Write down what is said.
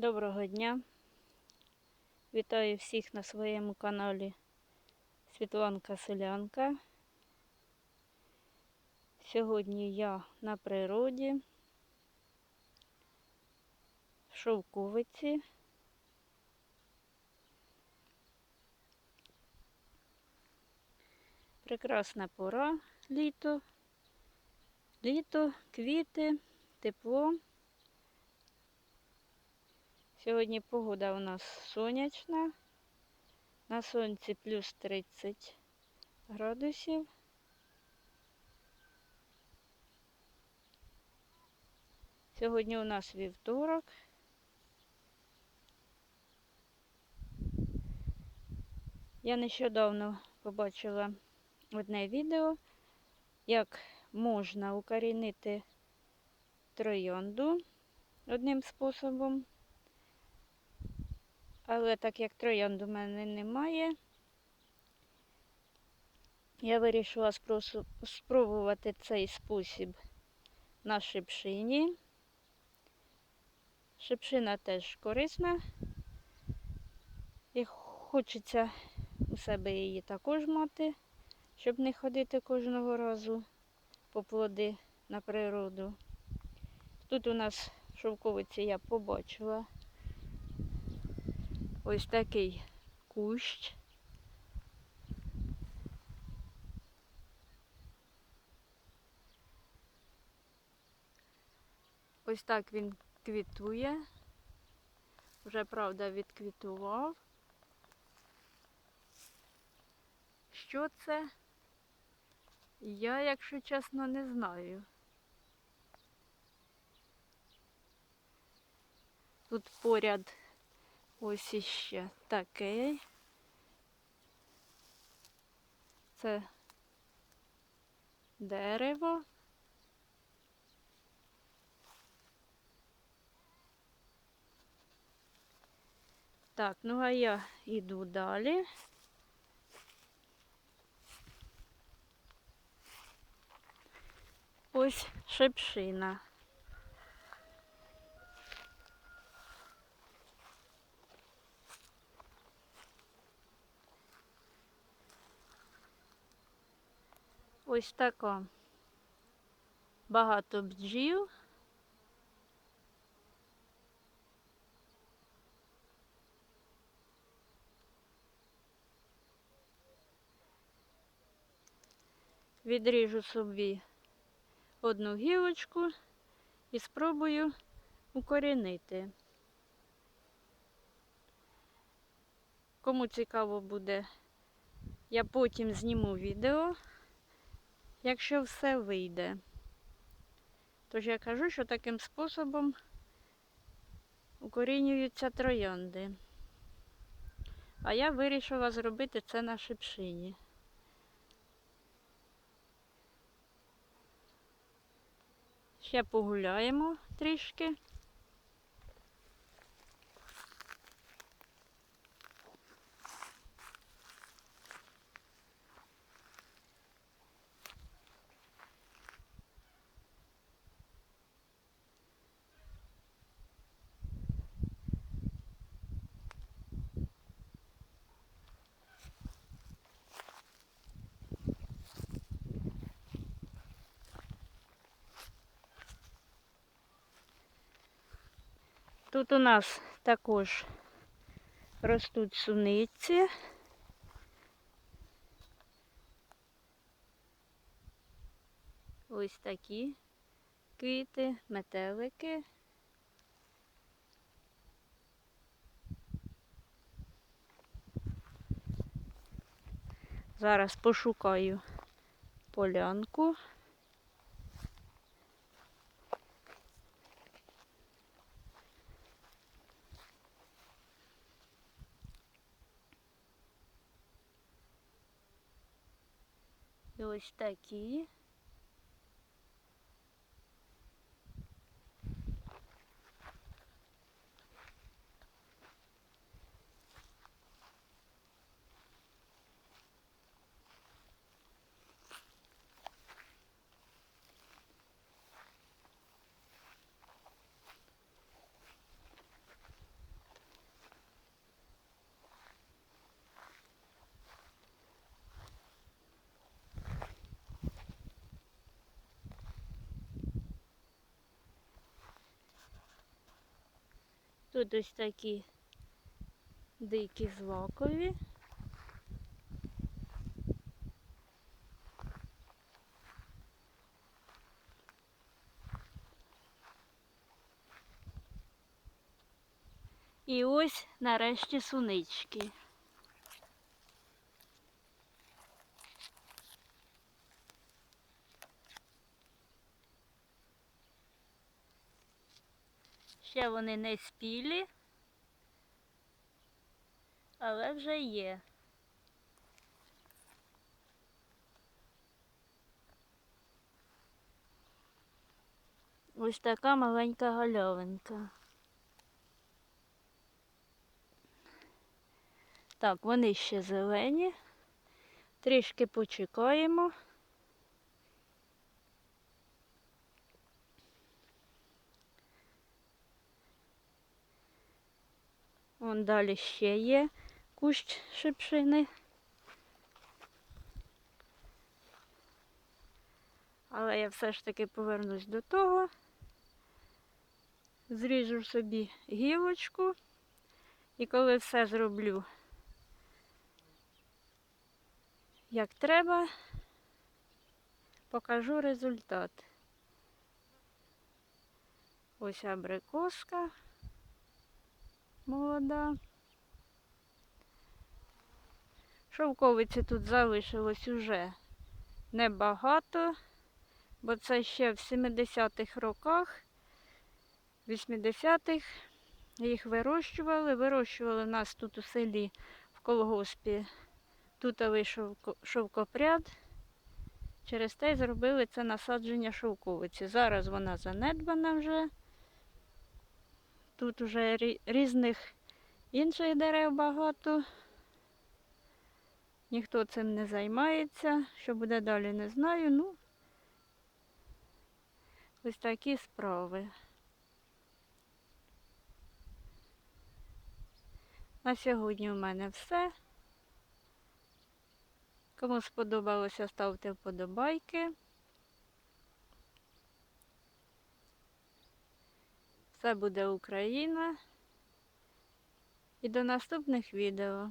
Доброго дня! Вітаю всіх на своєму каналі Світланка Селянка. Сьогодні я на природі, в Шовковиці. Прекрасна пора, літо, літо, квіти, тепло. Сьогодні погода у нас сонячна. На сонці плюс 30 градусів. Сьогодні у нас вівторок. Я нещодавно побачила одне відео, як можна укорінити троянду одним способом. Але так як троянд у мене немає, я вирішила спробувати цей спосіб на шипшині. Шипшина теж корисна. І хочеться у себе її також мати, щоб не ходити кожного разу по плоди на природу. Тут у нас шовковиці я побачила ось такий кущ. Ось так він квітує. Вже, правда, відквітував. Що це? Я, якщо чесно, не знаю. Тут поряд ось іще такий. Це дерево. Так, ну а я йду далі. Ось шипшина. Ось така. Багато бджіл. Відріжу собі одну гілочку і спробую укорінити. Кому цікаво буде, я потім зніму відео, якщо все вийде. Тож я кажу, що таким способом укорінюються троянди. А я вирішила зробити це на шипшині. Ще погуляємо трішки. Тут у нас також ростуть суниці. Ось такі квіти, метелики. Зараз пошукаю полянку. І ось такі. Тут ось такі дикі злакові. І ось нарешті сунички. Ще вони не спілі, але вже є. Ось така маленька гальовинка. Так, вони ще зелені. Трішки почекаємо. Вон далі ще є кущ шипшини. Але я все ж таки повернусь до того. Зріжу собі гілочку. І коли все зроблю як треба, покажу результат. Ось абрикоска молода. Шовковиці тут залишилось уже небагато, бо це ще в 70-х роках, 80-х їх вирощували. Вирощували нас тут у селі в колгоспі тутовий шовко- шовкопряд. Через те й зробили це насадження шовковиці. Зараз вона занедбана вже. Тут вже різних інших дерев багато. Ніхто цим не займається. Що буде далі, не знаю. Ну, ось такі справи. На сьогодні у мене все. Кому сподобалося, ставте вподобайки. Все буде Україна. І до наступних відео.